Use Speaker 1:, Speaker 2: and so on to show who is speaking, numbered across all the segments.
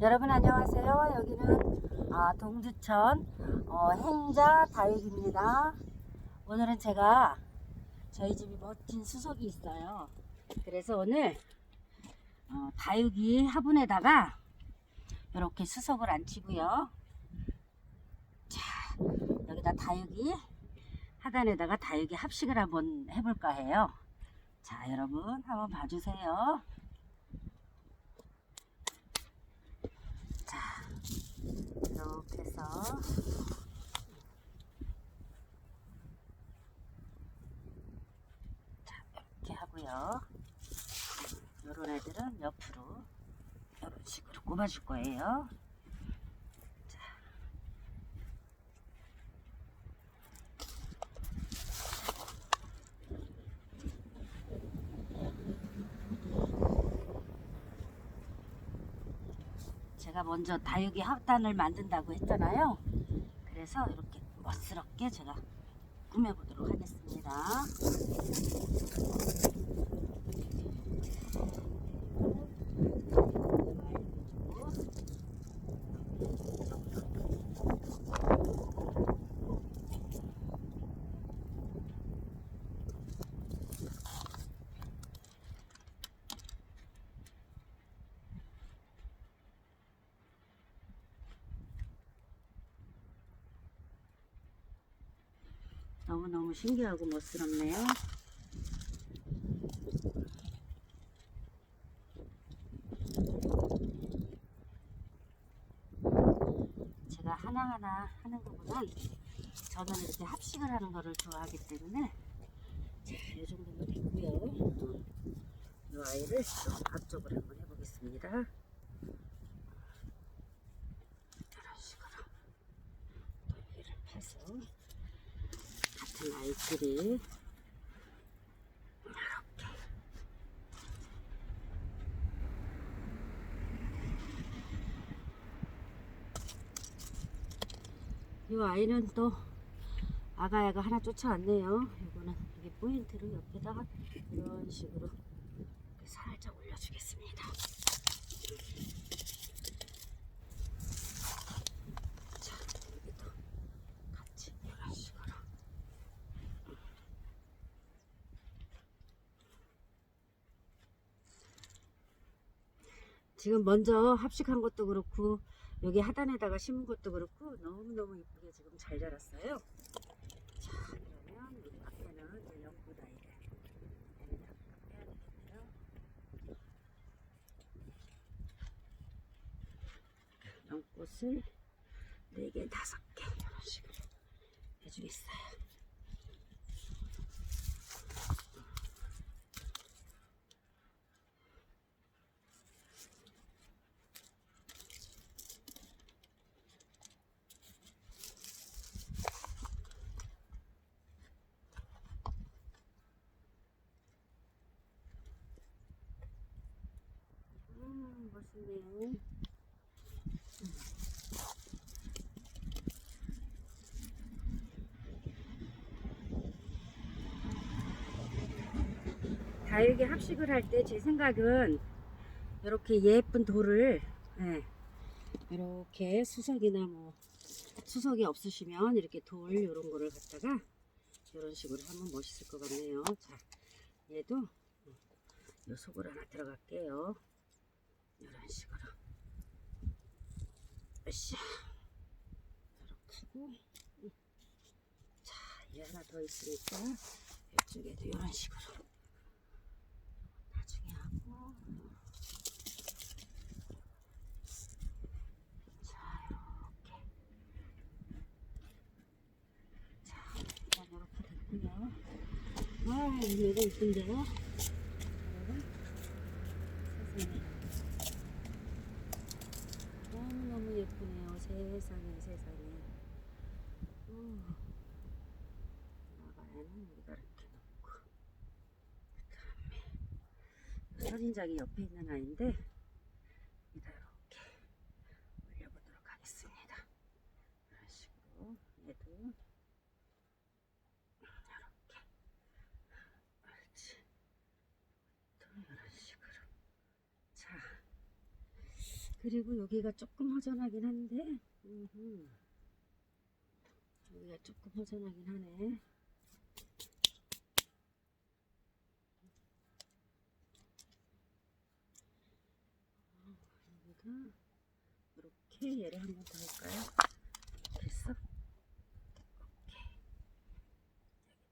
Speaker 1: 여러분 안녕하세요. 여기는 아, 동두천 어, 행자 다육입니다. 오늘은 제가 저희 집이 멋진 수석이 있어요. 그래서 오늘 어, 다육이 화분에다가 이렇게 수석을 앉히고요. 자 여기다 다육이 하단에다가 다육이 합식을 한번 해볼까 해요. 자 여러분 한번 봐주세요. 이렇게 해서 자 이렇게 하고요. 요런 애들은 옆으로 이런 식으로 꼽아줄 거예요 제가 먼저 다육이 합단을 만든다고 했잖아요. 그래서 이렇게 멋스럽게 제가 꾸며보도록 하겠습니다. 너무너무 신기하고 멋스럽네요. 제가 하나하나 하는 것보단 저는 이렇게 합식을 하는 거를 좋아하기 때문에 자, 이 정도면 됐고요. 이 아이를 좀 앞쪽으로 한번 해보겠습니다. 이런 식으로 돌기를 파서 아이들이 이렇게 이 아이는 또 아가야가 하나 쫓아왔네요. 이거는 이게 포인트를 옆에다가 이런 식으로 살짝 올려주겠습니다. 자, 여기도 같이 이런 식으로. 지금 먼저 합식한 것도 그렇고 여기 하단에다가 심은 것도 그렇고 너무너무 이쁘게 지금 잘 자랐어요. 자 그러면 여기 앞에는 이제 연꽃 아이를 얘는 약간 빼야 되겠네요. 연꽃을 4개, 5개 이런 식으로 해주겠어요. 음, 멋있네요. 다육이 합식을 할 때 제 생각은 이렇게 예쁜 돌을 예, 이렇게 수석이나 뭐 수석이 없으시면 이렇게 돌 이런 거를 갖다가 이런 식으로 하면 멋있을 것 같네요. 자, 얘도 요 속으로 하나 들어갈게요. 이런 식으로. 으쌰. 음. 자, 얘 하나 더 있으니까 이쪽에도 이런 식으로. 나중에 하고. 자, 이렇게. 자, 일단 이렇게 됐고요. 와, 이거 이쁜데요? 여러분, 세상에. 너무너무 예쁘네요. 세상에, 세상에. 음. 여기다 이렇게 놓고. 그 다음에 사진작이 옆에 있는 아이인데, 여기다 이렇게 올려보도록 하겠습니다. 이런 식으로. 얘도. 이렇게. 옳지. 또 이런 식으로. 자. 그 그리고 여기가 조금 허전하긴 한데, 음흠. 여기가 조금 허전하긴 하네. 어, 여기가 이렇게 얘를 한번 더 할까요? 됐어? 오케이.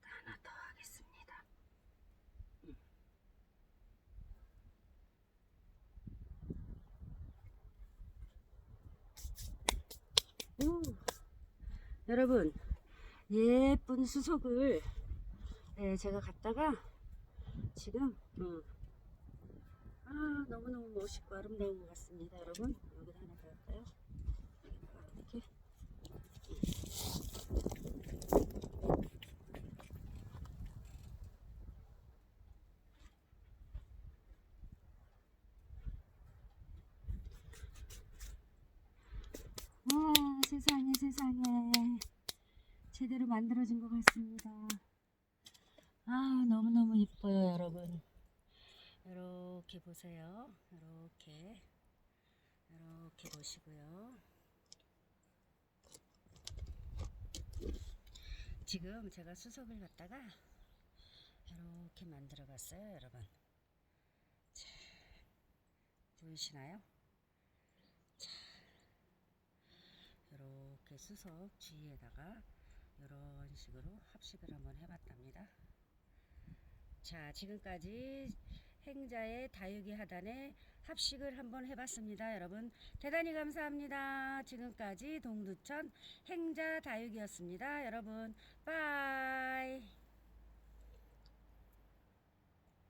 Speaker 1: 여기다 하나 더 하겠습니다. 오, 여러분 예쁜 수석을 네, 제가 갖다가 지금 음, 아 너무너무 멋있고 아름다운 것 같습니다 여러분. 여기다 하나 더 할까요 이렇게 와 세상에 세상에 제대로 만들어진 것 같습니다. 아 너무너무 이뻐요 여러분. 이렇게 보세요. 이렇게. 이렇게 보시고요. 지금 제가 수석을 갖다가 이렇게 만들어 봤어요 여러분. 자, 보이시나요? 이렇게 수석 주위에다가 이런 식으로 합식을 한번 해봤답니다. 자, 지금까지 행자의 다육이 하단에 합식을 한번 해봤습니다. 여러분, 대단히 감사합니다. 지금까지 동두천 행자 다육이었습니다. 여러분, 빠이.